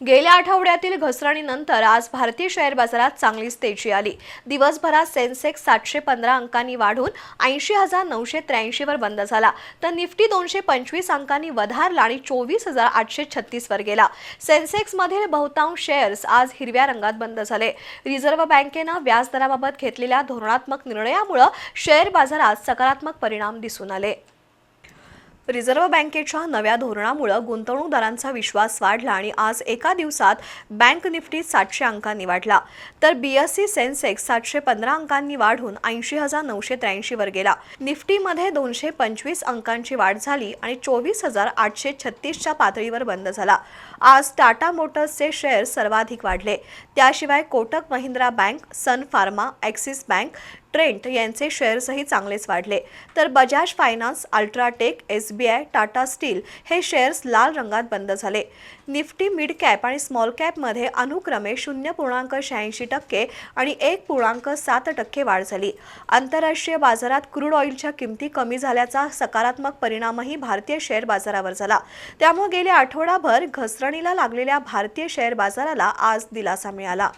गेल्या आठवड्यातील घसरणीनंतर आज भारतीय शेअर बाजारात चांगलीच तेजी आली. दिवसभरात सेन्सेक्स सातशे पंधरा अंकांनी वाढून ऐंशी हजार नऊशे त्र्याऐंशीवर बंद झाला. तर निफ्टी दोनशे पंचवीस अंकांनी वधारला आणि चोवीस हजार आठशे छत्तीसवर गेला. सेन्सेक्समधील बहुतांश शेअर्स आज हिरव्या रंगात बंद झाले. रिझर्व्ह बँकेनं व्याजदराबाबत घेतलेल्या धोरणात्मक निर्णयामुळे शेअर बाजारात सकारात्मक परिणाम दिसून आले. रिझर्व्ह बँकेच्या नव्या धोरणामुळे गुंतवणूकदारांचा विश्वास वाढला आणि आज एका दिवसात बँक निफ्टी सातशे अंकांनी वाढला. तर बीएससी सेन्सेक्स सातशे पंधरा अंकांनी वाढून ऐंशी हजार नऊशे त्र्याऐंशीवर गेला. निफ्टीमध्ये दोनशे पंचवीस अंकांची वाढ झाली आणि चोवीस हजार आठशे छत्तीसच्या पातळीवर बंद झाला. आज टाटा मोटर्सचे शेअर सर्वाधिक वाढले. त्याशिवाय Kotak Mahindra bank sun pharma axis bank Trent यांचे शेअर्सही चांगलेच वाढले. तर Bajaj finance UltraTech S B I Tata steel हे शेअर्स लाल रंगात बंद झाले. निफ्टी मिड कॅप आणि स्मॉल कॅपमध्ये अनुक्रमे शून्य पूर्णांक शहाऐंशी टक्के आणि एक पूर्णांक सात टक्के वाढ झाली. आंतरराष्ट्रीय बाजारात क्रूड ऑइलच्या किमती कमी झाल्याचा सकारात्मक परिणामही भारतीय शेअर बाजारावर झाला. त्यामुळे गेल्या आठवडाभर घसरणीला लागलेल्या भारतीय शेअर बाजाराला आज दिलासा मिळाला.